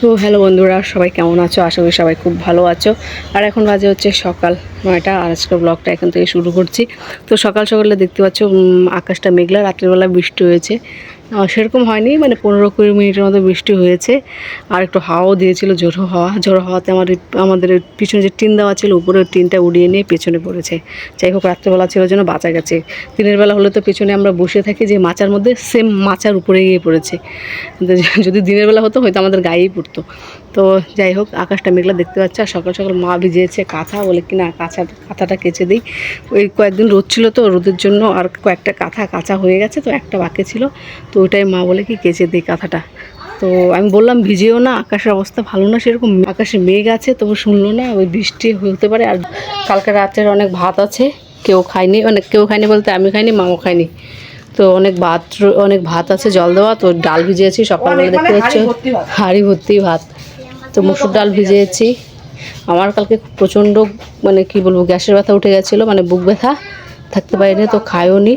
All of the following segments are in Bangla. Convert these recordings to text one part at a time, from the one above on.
তো হ্যালো বন্ধুরা, সবাই কেমন আছো? আশা করি সবাই খুব ভালো আছো। আর এখন বাজে হচ্ছে সকাল নয়টা, আর আজকে ব্লগটা এখান থেকে শুরু করছি। তো সকাল সকালে দেখতে পাচ্ছ আকাশটা মেঘলা রাত্রিবেলা বৃষ্টি হয়েছে। সেরকম হয়নি মানে পনেরো কুড়ি মিনিটের মতো বৃষ্টি হয়েছে, আর একটু হাওয়াও দিয়েছিল জোরো হাওয়া। ঝোড়ো হাওয়াতে আমার আমাদের পিছনে যে টিন দেওয়া ছিল, উপরে টিনটা উড়িয়ে নিয়ে পেছনে পড়েছে। যাই হোক, রাত্রেবেলা ছিল যেন বাঁচা গেছে। দিনের বেলা হলে তো পেছনে আমরা বসে থাকি যে মাচার মধ্যে সেম মাচার উপরে গিয়ে পড়েছে। যদি দিনের বেলা হতো, হয়তো আমাদের গায়েই পড়তো। তো যাই হোক, আকাশটা মেঘলা দেখতে পাচ্ছি, আর সকাল সকাল মা ভিজিয়েছে কাঁথা, বলে কি না কাঁচা, কাঁথাটা কেচে দিই। ওই কয়েকদিন রোদ ছিল তো, রোদের জন্য আর কয়েকটা কাঁথা কাঁচা হয়ে গেছে তো, একটা বাকি ছিল। তো ওইটাই মা বলে কি কেচে দিই কাঁথাটা। তো আমি বললাম, ভিজেও না, আকাশের অবস্থা ভালো না, সেরকম আকাশে মেঘ আছে, তবু শুনলো না, ওই বৃষ্টি হতে পারে। আর কালকে রাতের অনেক ভাত আছে, কেউ খায়নি, অনেক কেউ খায়নি বলতে আমি খাইনি, মাও খায়নি। তো অনেক ভাত অনেক ভাত আছে, জল দেওয়া, তো ডাল ভিজিয়েছি, সকালবেলা দেখতে পাচ্ছ, হাঁড়ি ভর্তি ভাত। তো মুসুর ডাল ভিজিয়েছি। আমার কালকে প্রচণ্ড মানে কি বলব, গ্যাসের ব্যথা উঠে গেছিল মানে বুক ব্যথা, থাকতে পারিনি, তো খায়ও নি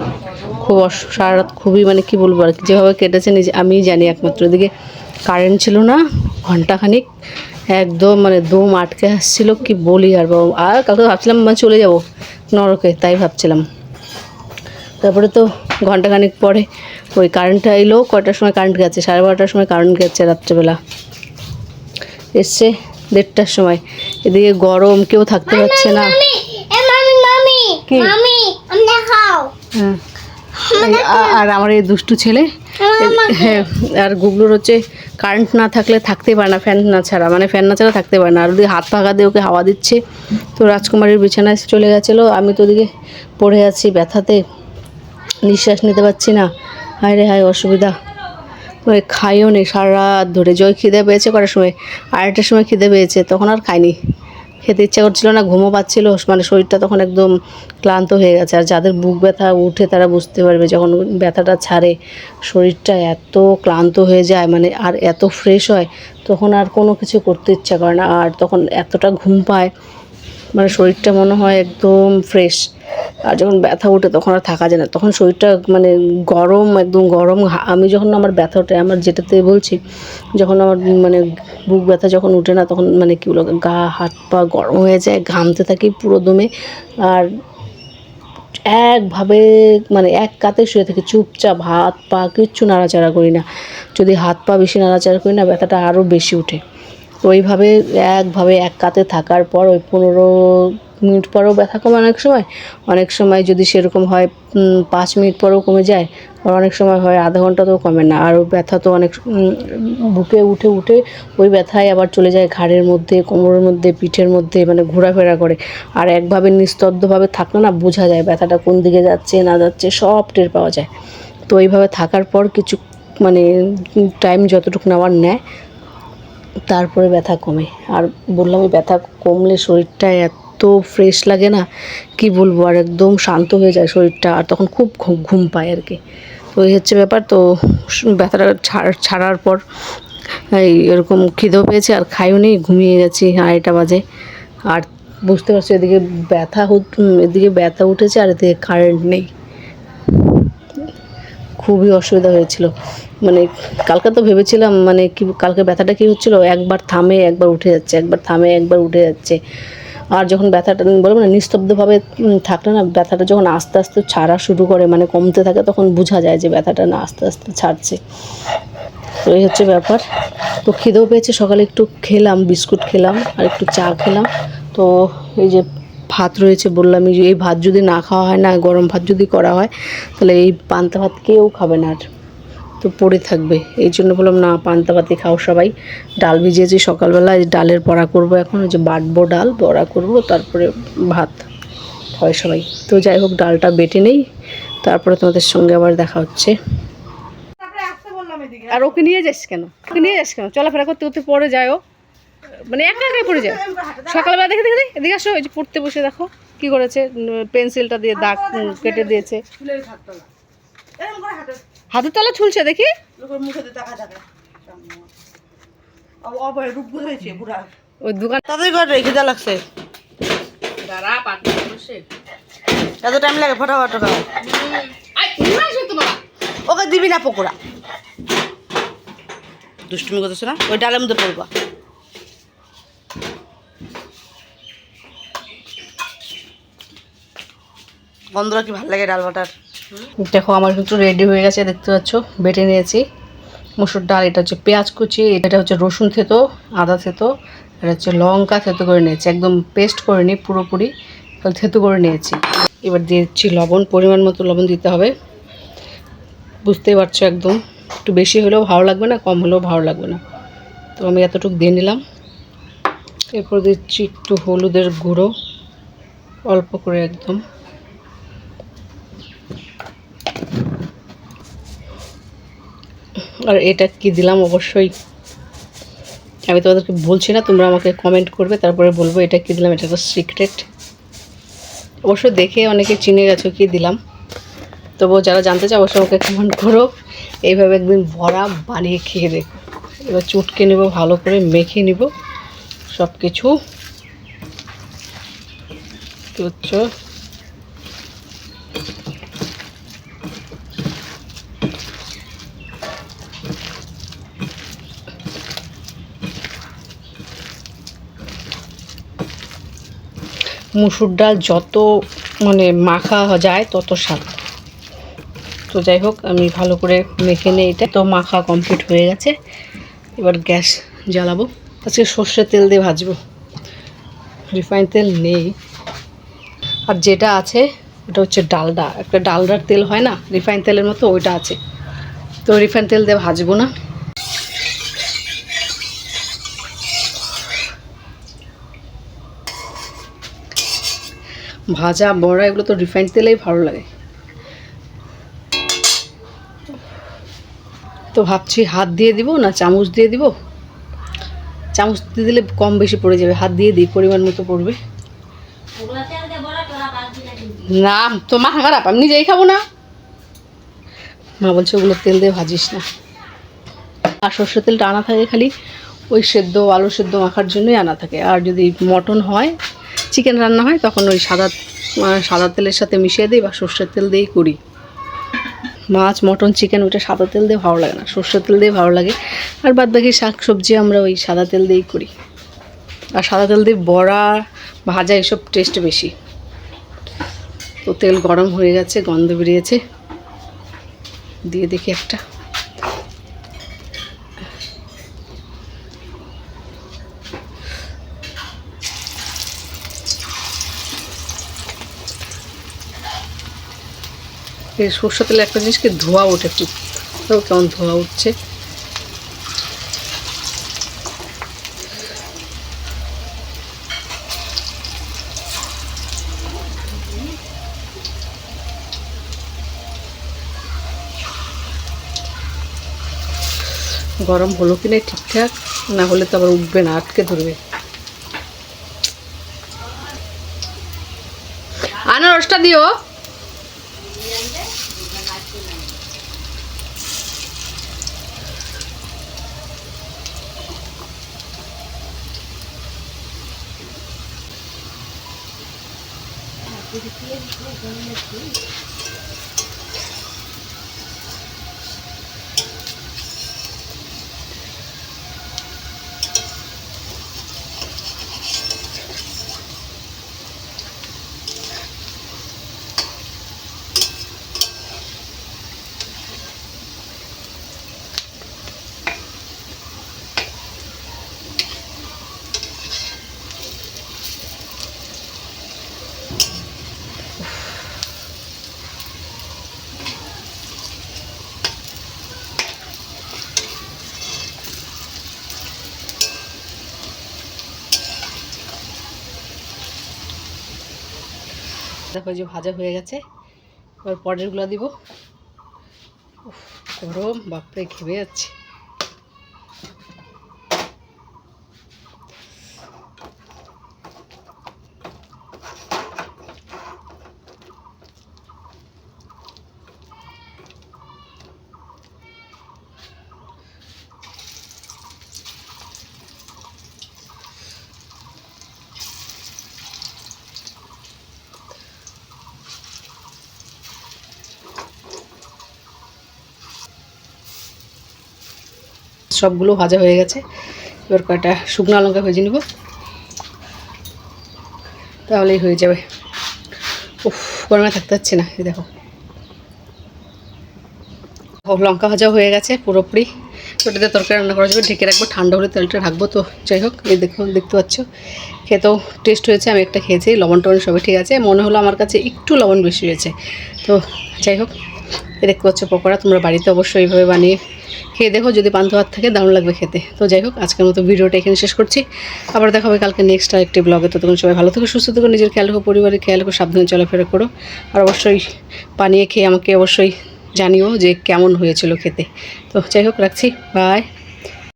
খুব সারা রাত খুবই মানে কি বলব, আর যেভাবে কেটেছে নিজে, আমিই জানি একমাত্র। এদিকে কারেন্ট ছিল না, ঘন্টাখানিক, একদম মানে দম আটকে আসছিল, কি বলি আর বাবা। আর কালকে ভাবছিলাম মানে চলে যাব নরকে, তাই ভাবছিলাম। তারপরে তো ঘন্টাখানিক পরে ওই কারেন্টটা এলো, কয়টার সময় কারেন্ট গেছে? সাড়ে বারোটার সময় কারেন্ট গেছে রাত্রেবেলা। এসছে দেড়টার সময়। এদিকে গরম কেউ থাকতে পারছে না। হ্যাঁ। আর আমার এই দুষ্টু ছেলে হ্যাঁ আর গুগলুর হচ্ছে কারেন্ট না থাকলে থাকতেই পারে না ফ্যান না ছাড়া। মানে ফ্যান না ছাড়া থাকতে পারে না। আর ওদিকে হাত পাখা দিয়ে ওকে হাওয়া দিচ্ছে। তো রাজকুমারীর বিছানায় চলে গেছিল। আমি তো ওদিকে পড়ে আছি ব্যথাতে। নিঃশ্বাস নিতে পারছি না। হায় রে হায় অসুবিধা। ওই খাইও নি সারা রাত ধরে জয় খিদে পেয়েছে করার সময়? আড়াইটার সময় খিদে পেয়েছে, তখন আর খাইনি। খেতে ইচ্ছা করছিল না, ঘুমও পাচ্ছিল মানে শরীরটা তখন একদম ক্লান্ত হয়ে গেছে। আর যাদের বুক ব্যথা উঠে তারা বুঝতে পারবে, যখন ব্যথাটা ছাড়ে, শরীরটা এত ক্লান্ত হয়ে যায় মানে আর এত ফ্রেশ হয়, তখন আর কোনো কিছু করতে ইচ্ছা করে না। আর তখন এতটা ঘুম পায় মানে শরীরটা মনে হয় একদম ফ্রেশ আর যখন ব্যথা ওঠে তখন আর থাকা যায় না। তখন শরীরটা মানে গরম, একদম গরম। আমি যখন আমার ব্যথা ওঠে, আমার যেটাতে বলছি, যখন আমার মানে বুক ব্যথা যখন উঠে না, তখন মানে কী বলো গা, হাত পা গরম হয়ে যায়, ঘামতে থাকি পুরো দমে। আর একভাবে মানে এক কাতে শুয়ে থাকি, চুপচাপ, হাত পা কিচ্ছু নাড়াচাড়া করি না। যদি হাত পা বেশি নাড়াচাড়া করি না, ব্যথাটা আরও বেশি তো ওইভাবে একভাবে এক কাতে থাকার পর ওই পনেরো মিনিট পরেও ব্যথা কমে অনেক সময়। অনেক সময় যদি সেরকম হয় পাঁচ মিনিট পরেও কমে যায় আর অনেক সময় হয় আধা ঘণ্টা তো কমে না। আর ব্যথা তো অনেক বুকে উঠে উঠে ওই ব্যথায় আবার চলে যায় ঘাড়ের মধ্যে, কোমরের মধ্যে, পিঠের মধ্যে মানে ঘোরাফেরা করে। আর একভাবে নিস্তব্ধভাবে থাকলে না বোঝা যায় ব্যথাটা কোন দিকে যাচ্ছে, না যাচ্ছে, সব টের পাওয়া যায়। তো এইভাবে থাকার পর কিছু মানে টাইম যতটুকু নেওয়ার নেয়, তারপরে ব্যথা কমে। আর বললাম ওই ব্যথা কমলে শরীরটা এত ফ্রেশ লাগে না, কি বলব, আর একদম শান্ত হয়ে যায় শরীরটা, আর তখন খুব ঘুম পায় আর কি। তো এই হচ্ছে ব্যাপার, তো ব্যথাটা ছাড়- ছাড়ার পর এই এরকম খিদেও পেয়েছে, আর খাইও নেই ঘুমিয়ে গেছি আড়াইটা বাজে। আর বুঝতে পারছি, এদিকে ব্যথা এদিকে ব্যথা উঠেছে, আর এদিকে কারেন্ট নেই। খুবই অসুবিধা হয়েছিল। মানে কালকে তো ভেবেছিলাম মানে কি, কালকে ব্যথাটা কি হচ্ছিল, একবার থামে একবার উঠে যাচ্ছে, একবার থামে একবার উঠে যাচ্ছে। আর যখন ব্যথাটা বলব না নিস্তব্ধভাবে থাকলে না ব্যথাটা যখন আস্তে আস্তে ছাড়া শুরু করে মানে কমতে থাকে, তখন বোঝা যায় যে ব্যথাটা না আস্তে আস্তে ছাড়ছে। তো এই হচ্ছে ব্যাপার। তো খিদেও পেয়েছে, সকালে একটু খেলাম, বিস্কুট খেলাম, আর একটু চা খেলাম। তো এই যে ভাত রয়েছে, বললাম এই ভাত যদি না খাওয়া হয় না, গরম ভাত যদি করা হয়, তাহলে এই পান্তা ভাত কেউ খাবে না আর। তো পড়ে থাকবে। এই জন্য বললাম না পান্তা ভাতই খাও সবাই। ডাল ভিজিয়েছি সকালবেলা এই ডালের বড়া করব এখন ওই যে বাটবো ডাল বড়া করব তারপরে ভাত হয় সবাই। তো যাই হোক ডালটা বেটে নেই তারপরে তোমাদের সঙ্গে আবার দেখা হচ্ছে। আর ওকে নিয়ে যাস কেন? ওকে নিয়ে যাস কেন? চলাফেরা করতে করতে পড়ে যায় ও। মানে একা একাই পড়ে যায়। সকালবেলা দেখে দেখে দেখে এদিকে আসো এই যে পড়তে বসে দেখো কি করেছে পেন্সিলটা দিয়ে দাগ কেটে দিয়েছে। হাতের তলা ঝুলছে দেখি? ওই দোকান করে রেখে দেওয়া লাগছে। এত টাইম লাগে ফটাফট ওকে দিবি না পকোড়া। দুষ্টুমি করতেছে না? ওই ডালের মধ্যে পড়বা। গন্ধটা কি ভালো লাগে ডাল বাটার। দেখো, আমার কিন্তু রেডি হয়ে গেছে, দেখতে পাচ্ছ? বেটে নিয়েছি। মুসুর ডাল, এটা হচ্ছে পেঁয়াজ কুচি, এটা হচ্ছে রসুন থেতো, আদা থেতো এটা হচ্ছে লঙ্কা থেতো করে নিয়েছি। একদম পেস্ট করে নিই পুরোপুরি থেতো করে নিয়েছি। এবার দিচ্ছি লবণ, পরিমাণ মতো লবণ দিতে হবে। বুঝতেই পারছ একদম, একটু বেশি হলেও ভালো লাগবে না, কম হলেও ভালো লাগবে না। তো আমি এতটুকু দিয়ে নিলাম। এরপর দিচ্ছি একটু হলুদের গুঁড়ো, অল্প করে একদম। আর এটা কি দিলাম? অবশ্যই আমি তোমাদেরকে বলছি না, তোমরা আমাকে কমেন্ট করবে, তারপরে বলব এটা কি দিলাম? এটা তো সিক্রেট অবশ্য দেখে অনেকে চিনে গেছো কি দিলাম। তবুও যারা জানতে চাও, অবশ্যই আমাকে কমেন্ট করো। এইভাবে একদিন বড়া বানিয়ে খেয়ে দেখো। এবার চুটকে নেব, ভালো করে মেখে নিব। সব কিছু কি মুসুর ডাল যত মানে মাখা যায় তত স্বাদ। তো যাই হোক, আমি ভালো করে মেখে নিই এটা তো মাখা কমপ্লিট হয়ে গেছে। এবার গ্যাস জ্বালাবো। আজকে সর্ষের তেল দিয়ে ভাজবো। রিফাইন তেল নেই। আর যেটা আছে, ওটা হচ্ছে ডালডা। একটা ডালডার তেল হয় না? রিফাইন তেলের মতো ওইটা আছে। তো রিফাইন তেল দিয়ে ভাজবো না। ভাজা, বড়া এগুলো তো রিফাইন্ড তেলেই ভালো লাগে। তো ভাবছি হাত দিয়ে দিব না চামচ দিয়ে দিব? চামচ দিয়ে দিলে কম বেশি পড়ে যাবে, হাত দিয়ে দিই, পরিমাণ মতো পড়বে। না, তো মা খারাপ আমি নিজেই খাব না। মা বলছে, ওগুলো তেল দিয়ে ভাজিস না। আর সর্ষের তেলটা আনা থাকে খালি, ওই সেদ্ধ, আলু সেদ্ধ মাখার জন্যই আনা থাকে। আর যদি মটন হয় চিকেন রান্না হয়, তখন ওই সাদা সাদা তেলের সাথে মিশিয়ে দিই বা সর্ষের তেল দিয়েই করি। মাছ, মটন চিকেন ওটা সাদা তেল দিয়ে ভালো লাগে না, সর্ষের তেল দিয়ে ভালো লাগে। আর বাদ বাকি শাক সবজি আমরা ওই সাদা তেল দিয়েই করি। আর সাদা তেল দিয়ে বড়া, ভাজা এসব টেস্ট বেশি। তো তেল গরম হয়ে গেছে, গন্ধ বেরিয়েছে। দিয়ে দেখি একটা। এই সর্ষে তেলে একটা জিনিসকে ধোয়া ওঠে খুব। তো কেমন ধোয়া উঠছে। গরম হলো কিনা ঠিকঠাক? না হলে তো আবার উঠবে না, আটকে ধরবে। আনারসটা দিও। Bir ikiye bir şey দেখো যে ভাজা হয়ে গেছে। এবার পরেরগুলো দিব। গরম বাপরে খেয়ে যাচ্ছে। সবগুলো ভাজা হয়ে গেছে। এবার কয়টা শুকনো লঙ্কা ভেজে নেব। তাহলেই হয়ে যাবে। উফ, গরমে থাকতে হচ্ছে না, এই দেখো। লঙ্কা ভাজা হয়ে গেছে পুরোপুরি। ওটাতে তরকারি রান্না করা যাবে, ঢেকে রাখব, ঠান্ডা হলে তেলটা রাখব তো। যাই হোক, এই দেখো, দেখতে পাচ্ছ। খেতেও টেস্ট হয়েছে, আমি একটা খেয়েছি, লবণ টবণ সবই ঠিক আছে। মনে হলো আমার কাছে একটু লবণ বেশি হয়েছে। তো যাই হোক দেখতে পাচ্ছ পকোড়া, তোমরা বাড়িতে অবশ্যই এইভাবে বানিয়ে খেয়ে দেখো, যদি পান্তা হাত থাকে, দারুণ লাগবে খেতে। তো যাই হোক, আজকের মতো ভিডিওটা এখানে শেষ করছি। আবার দেখা হবে কালকে নেক্সট আরেকটি ব্লগে ততক্ষণ সবাই ভালো থেকে, সুস্থ থেকো, নিজের খেয়াল রেখো, পরিবারের খেয়াল রেখো, সাবধানে চলাফেরা করো। আর অবশ্যই পানিয়ে খেয়ে আমাকে অবশ্যই জানিও যে কেমন হয়েছিল খেতে। তো যাই হোক, রাখছি। বাই